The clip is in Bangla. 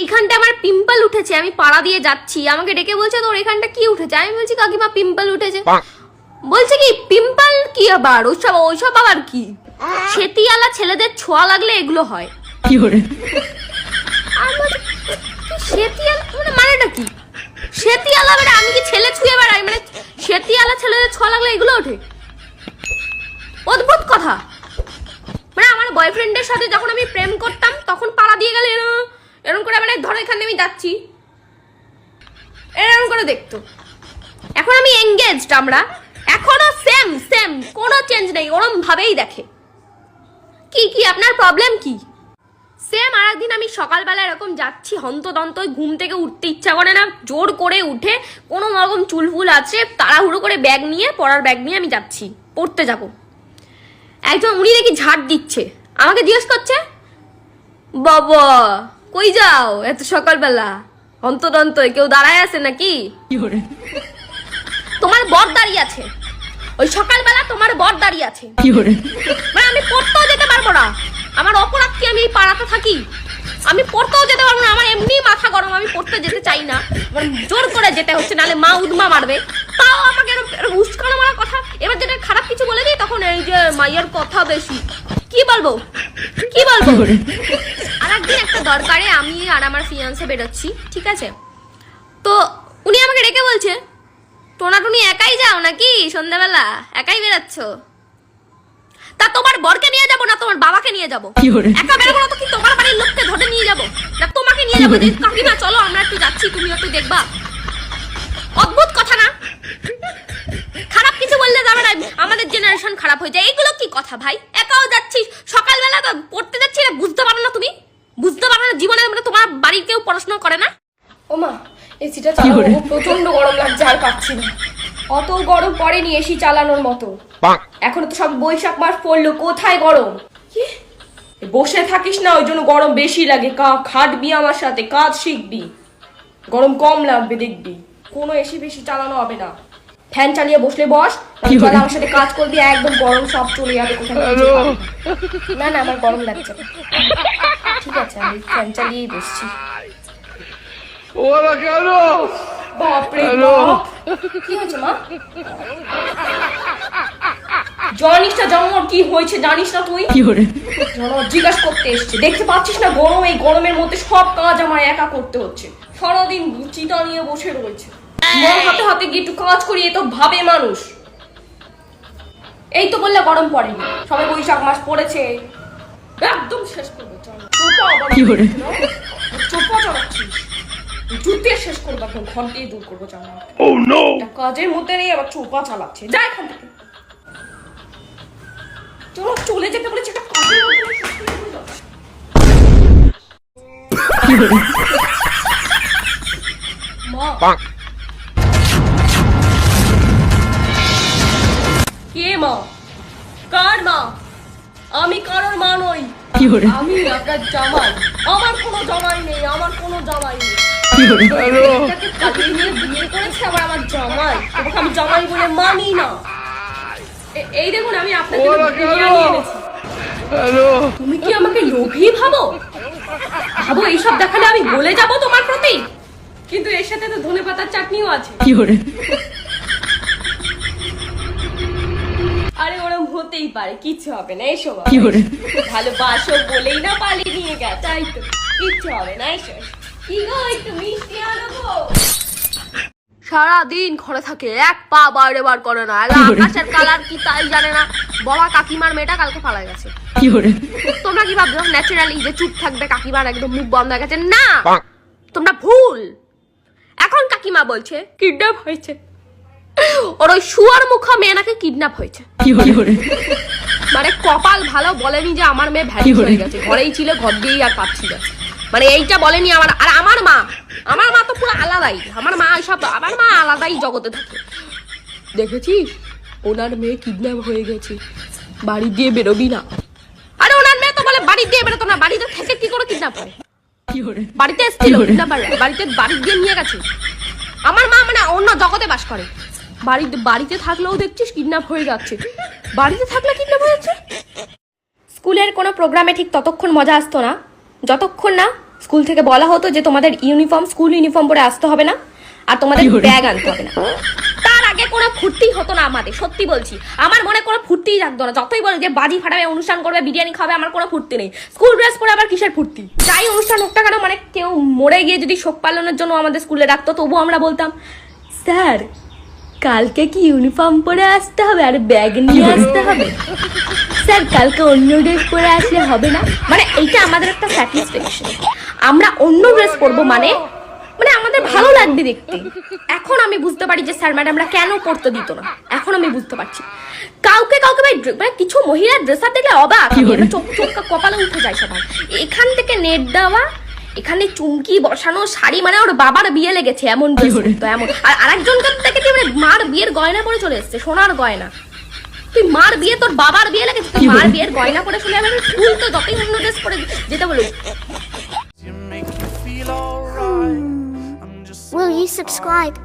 এইখানটা আমার পিম্পল উঠেছে আমি পাড়া দিয়ে যাচ্ছি। আমাকে ডেকে বলছে তোর এখানটা কি উঠেছে? আমি বলছি কাকিমা পিম্পল উঠেছে। বলছে কি পিম্পল কি আবার? ওইসব ওইসব আবার কি? সেতিয়ালা ছেলেদের ছোঁয়া লাগলে এগুলো হয়। বলছি, সেতিয়ালা মানে মানেটা কি? সেতিয়ালা মানে আমি কি ছেলে ছুঁয়ে বেড়াই? মানে সেতিয়ালা ছেলেদের ছোঁয়া লাগলে এগুলো ওঠে? অদ্ভুত কথা। মানে আমার বয়ফ্রেন্ডের সাথে যখন আমি প্রেম করতাম তখন পাড়া দিয়ে গেলে এরম এরম করে মানে ধরো এখানে আমি যাচ্ছি। এরম করে দেখতো। এখন আমি এঙ্গেজড আমরা। এখনও সেম সেম কোনো চেঞ্জ নেই, ওরম ভাবেই দেখে। কি কি, আপনার প্রবলেম কি? সেম আর একদিন আমি সকালবেলা এরকম যাচ্ছি হন্তদন্ত ঘুম থেকে উঠতে ইচ্ছা করে না, জোর করে উঠে কোনো রকম চুলফুল আছে, তাড়াহুড়ো করে ব্যাগ নিয়ে, পড়ার ব্যাগ নিয়ে আমি যাচ্ছি, পড়তে যাব। একজন, উনি দেখি ঝাড় দিচ্ছে। আমাকে জিজ্ঞেস করছে, বাবা কই যাও? এত সকালবেলা। অন্তদন্ত কেউ দাঁড়ায় আছে নাকি? তোমার বর দাঁড়িয়ে আছে। ওই সকালবেলা তোমার বর দাঁড়িয়ে আছে। মানে আমি পড়তেও যেতে পারব না। আমার অপরাধ কি আমি পাড়াতে থাকি? আমি পড়তেও যেতে পারব না। আমার এমনি মাথা গরম আমি পড়তে যেতে চাই না। জোর করে যেতে হচ্ছে নালে মা উদমা মারবে। তাও আমাকে এরকম উস্কানো মারা কথা। এবার যেটা খারাপ কিছু বলে দিই তখন এই যে মাইয়ার কথা বেশি। কি বলব? কি বলব? আর একদিন একটা দরকারে আমি আর আমার ফিয়ান্সে বেরোচ্ছি ঠিক আছে? তো উনি আমাকে ডেকে বলছে টোনা টুনি একাই যাও নাকি সন্ধ্যাবেলা? একাই বেরোচ্ছ? তা তোমার বরকে নিয়ে যাব না তোমার বাবাকে নিয়ে যাব? একা বেরোবো তো কি তোমার বাড়ির লোককে ধরে নিয়ে যাব? না তোমাকে নিয়ে যাব কাকিমা চলো আমরা একটু যাচ্ছি তুমি একটু দেখবা অদ্ভুত কথা না খারাপ কিছু বললে যাবে না জেনারেশন খারাপ হয়ে যায়। এগুলো কি কথা ভাই? একাও যাচ্ছি সকালবেলা পড়তে যাচ্ছি না বুঝতে পারো না তুমি। বুঝতে পারো না জীবনে মানে তোমার বাড়ির কেউ পড়াশোনা করে না? ওমা এসিটা চালাবো প্রচণ্ড গরম লাগছে আর পাচ্ছি না। অত গরম পড়েনি এসি চালানোর মতো। এখন তো সব বৈশাখ মাস পড়ল কোথায় গরম? বসে থাকিস না ওই জন্য গরম বেশি লাগে। কা খাটবি আমার সাথে কাজ শিখবি। গরম কম লাগবে দেখবি। কোনো এসি বেশি চালানো হবে না। ফ্যান চালিয়ে বসলে বস তাহলে আমার সাথে কাজ করবি একদম গরম সব চলে যাবে কোথায় না। না আমার গরম লাগছে। ঠিক আছে আমি ফ্যান চালিয়েই বসছি। ওরা কেন বাপরে বাপ। কি হয়েছে মা? জানিস না জামর কি হয়েছে জানিস না তুই? জিজ্ঞাসা করতে এসছে। দেখতে পাচ্ছিস না গরম এই গরমের মধ্যে সব কাজ আমার একা করতে হচ্ছে। সারাদিন চিতা নিয়ে বসে রয়েছে। মন হাতে হাতে গিয়ে একটু কাজ করি এ তো ভাবে মানুষ। এই তো বললে গরম পড়েনি সবাই বৈশাখ মাস পড়েছে। একদম শেষ করব চোপা আবার চোপা শেষ করব একদম ঘন্টেই দূর করব জানা Oh কাজের মধ্যে নেই আবার চোপা চালাচ্ছে। যা এখান থেকে। চলো চলে যেতে বলেছে একটা কাজের মধ্যে। মা কে মা? কার মা? আমি কারোর মা নই। আমি আপনার জামাই। আমার কোনো জামাই নেই আমার কোনো জামাই নেই। Hello! তাকে নিয়ে বিয়ে করেছে আবার আমার জামাই। তোমাকে আমি জামাই বলে মানি না। এ- এই দেখুন আমি আপনাকে বিরিয়ানি এনেছি। তুমি কি আমাকে লোভী ভাবো? ভাবো এইসব দেখালে আমি বলে যাব তোমার প্রতি? কিন্তু এর সাথে তো ধনে পাতার চাটনিও আছে ওরম হতেই পারে কিছু হবে না এসো বাবা। ভালোবাসো বলেই না পালিয়ে নিয়ে গেছে তাই তো। কিচ্ছু হবে না এসো কি গো একটু মিষ্টি আনো গো। সারাদিন ঘরে থাকে এক পা বাইরে বার করে না। আকাশের কালার কি তাই জানে না। বড়া কাকিমার মেয়েটা কালকে পালা গেছে। তোমরা কি ভাবছ ন্যাচারালি যে চুপ থাকবে কাকিমার একদম মুখ বন্ধ হয়ে গেছে? না! তোমরা ভুল! এখন কাকিমা বলছে কিডন্যাপ হয়েছে। ওর ওই শুয়ার মুখা মেয়ে নাকি কিডন্যাপ হয়েছে। মানে কপাল ভালো বলেনি যে আমার মেয়ে ভ্যালি হয়ে গেছে। ঘরেই ছিল ঘর দিয়েই আর পাচ্ছিল। মানে এইটা বলেনি আমার আর আমার মা। আমার মা তো পুরো আলাদাই। আমার মা সব আমার মা আলাদাই জগতে থাকে। দেখেছিস? ওনার মেয়ে কিডন্যাপ হয়ে গেছে। বাড়ি দিয়ে বেরোবি না। আরে ওনার মেয়ে তো বলে বাড়ি দিয়ে বেরোতো না। বাড়িতে থেকে কি করে কিডন্যাপ হয় বাড়িতে এসেছিল বাড়িতে বাড়ি দিয়ে নিয়ে গেছে। আমার মা মানে অন্য জগতে বাস করে। বাড়িতে বাড়িতে থাকলেও দেখছিস কিডন্যাপ হয়ে যাচ্ছে। বাড়িতে থাকলে কিডন্যাপ হয়ে যাচ্ছে? স্কুলের কোনো প্রোগ্রামে ঠিক ততক্ষণ মজা আসতো না। যতক্ষণ না স্কুল থেকে বলা হতো যে তোমাদের ইউনিফর্ম স্কুল ইউনিফর্ম পরে আসতে হবে না আর তোমাদের ব্যাগ আনতে হবে না। তার আগে কোনো ফুর্তি হতো না আমাদের সত্যি বলছি। আমার মনে কোনো ফুর্তিই থাকতো না। যতই বলে যে বাজি ফাটাবে অনুষ্ঠান করবে বিরিয়ানি খাবে আমার কোনো ফুর্তি নেই। স্কুল ড্রেস পরে আবার কিসের ফুর্তি? যাই অনুষ্ঠান হোক না কেন মানে কেউ মরে গিয়ে যদি শোক পালনের জন্য আমাদের স্কুলে ডাকতো তবুও আমরা বলতাম স্যার কালকে কি ইউনিফর্ম পরে আসতে হবে? আর ব্যাগ নিয়ে আসতে হবে? স্যার কালকে অন্য ড্রেস পরে আসলে হবে না? মানে এইটা আমাদের একটা স্যাটিসফ্যাকশন আমরা অন্য ড্রেস পরবো মানে মানে আমাদের ভালো লাগবে দেখতে। এখন আমি বুঝতে পারি যে স্যার ম্যাডামরা কেন পড়তে দিত না। এখন আমি বুঝতে পারছি। কাউকে কাউকে ভাই মানে কিছু মহিলার ড্রেসার দেখলে অবাক। চোখ চোখ কপালে উঠে যায় সবার এখান থেকে নেট দেওয়া এখানে চুমকি বসানো শাড়ি মানে ওর বাবার বিয়ে লেগেছে এমন তো এমন আর আরেকজনকে দেখেছি মানে মার বিয়ের গয়না পরে চলে এসছে সোনার গয়না তুই মার বিয়ে তোর বাবার বিয়ে লেগেছে তুই মার বিয়ের গয়না পরে চলে যাবে তুই তো যতই অন্য ড্রেস পরে যেতে. I'm just Will you subscribe?